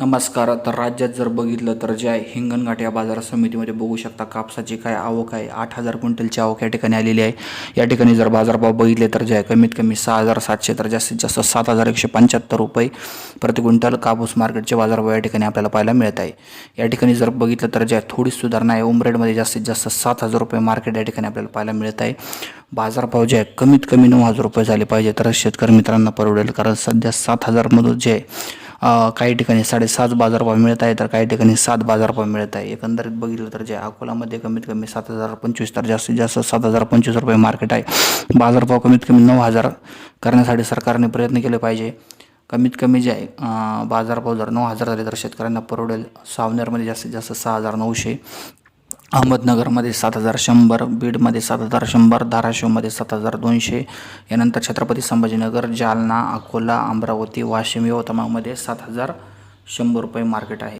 नमस्कार तर राज्यात जर बघितलं तर जे आहे हिंगणघाट या बाजार समितीमध्ये बघू शकता कापसाची काय आवक आहे. आठ हजार क्विंटलची आवक या ठिकाणी आलेली आहे. या ठिकाणी जर बाजारभाव बघितले तर जे आहे कमीत कमी सहा हजार सातशे तर जास्तीत जास्त सात हजार एकशे पंच्याहत्तर रुपये प्रति क्विंटल कापूस मार्केटचे बाजारभाव या ठिकाणी आपल्याला पाहायला मिळत आहे. या ठिकाणी जर बघितलं तर जे आहे थोडी सुधारणा आहे. उमरेडमध्ये जास्तीत जास्त सात हजार रुपये मार्केट या ठिकाणी आपल्याला पाहायला मिळत आहे. बाजारभाव जे आहे कमीत कमी नऊ हजार रुपये झाले पाहिजे. तर शेतकरी मित्रांना परवडेल कारण सध्या सात हजारमधून जे आहे काही ठिकाणी साडेसात बाजारभाव मिळत आहे तर काही ठिकाणी सात बाजारभाव मिळत आहे. एकंदरीत बघितलं तर जे अकोलामध्ये कमीत कमी सात हजार पंचवीस तर जास्तीत जास्त सात हजार पंचवीस रुपये मार्केट आहे. बाजारभाव कमीत कमी नऊ हजार करण्यासाठी सरकारने प्रयत्न केले पाहिजे. कमीत कमी जे आहे बाजारभाव जर नऊ हजार झाले तर शेतकऱ्यांना परवडेल. सावनेरमध्ये जास्तीत जास्त सहा हजार नऊशे. अहमदनगरमध्ये सात हजार शंभर बीडमध्ये सात हजार शंभर धाराशिवमध्ये सात हजार दोनशे. यानंतर छत्रपती संभाजीनगर जालना अकोला अमरावती वाशिम यवतमाळमध्ये सात हजार शंभर रुपये मार्केट आहे.